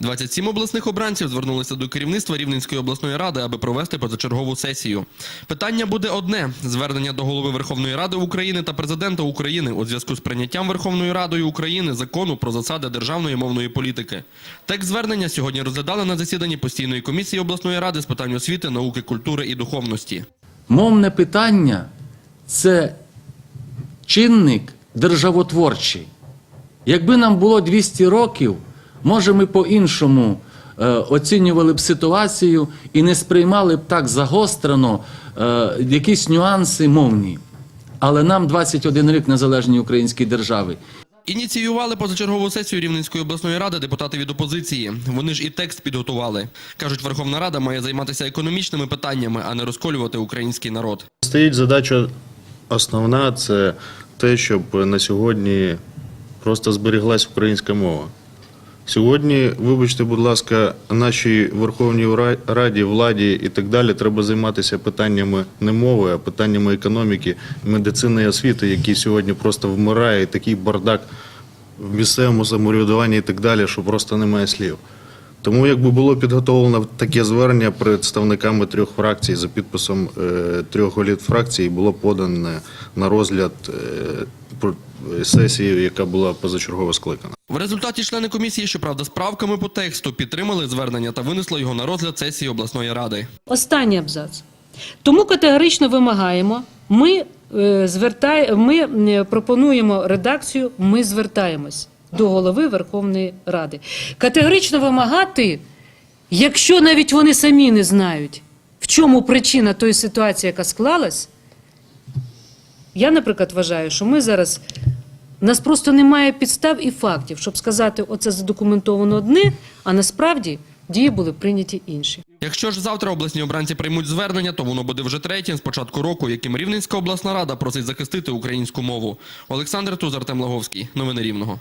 27 обласних обранців звернулися до керівництва Рівненської обласної ради, аби провести позачергову сесію. Питання буде одне: звернення до голови Верховної Ради України та президента України у зв'язку з прийняттям Верховною Радою України закону про засади державної мовної політики. Текст звернення сьогодні розглядали на засіданні постійної комісії обласної ради з питань освіти, науки, культури і духовності. Мовне питання це чинник державотворчий. Якби нам було 200 років, може ми по-іншому е, оцінювали б ситуацію і не сприймали б так загострено е, якісь нюанси мовні. Але нам 21 рік незалежній українській державі. Ініціювали позачергову сесію Рівненської обласної ради депутати від опозиції. Вони ж і текст підготували. Кажуть, Верховна Рада має займатися економічними питаннями, а не розколювати український народ. Стоїть задача основна це те, щоб на сьогодні просто зберіглась українська мова. Сьогодні, вибачте, будь ласка, нашій Верховній Раді, владі і так далі треба займатися питаннями не мови, а питаннями економіки, медицини і освіти, які сьогодні просто вмирає, і такий бардак в місцевому самоврядуванні і так далі, що просто немає слів. Тому якби було підготовлено таке звернення представниками трьох фракцій за підписом е, трьох голів фракцій, було подане на розгляд е, про- сесії, яка була позачергово скликана. В результаті члени комісії, щоправда, з правками по тексту підтримали звернення та винесли його на розгляд сесії обласної ради. Останній абзац. Тому категорично вимагаємо. Ми, е, звертай, ми е, пропонуємо редакцію. Ми звертаємось до голови Верховної Ради. Категорично вимагати, якщо навіть вони самі не знають, в чому причина тої ситуації, яка склалась. Я, наприклад, вважаю, що ми зараз. У нас просто немає підстав і фактів, щоб сказати, оце задокументовано одне, а насправді дії були прийняті інші. Якщо ж завтра обласні обранці приймуть звернення, то воно буде вже третім з початку року, яким Рівненська обласна рада просить захистити українську мову. Олександр Туз, Артем Лаговський. Новини Рівного.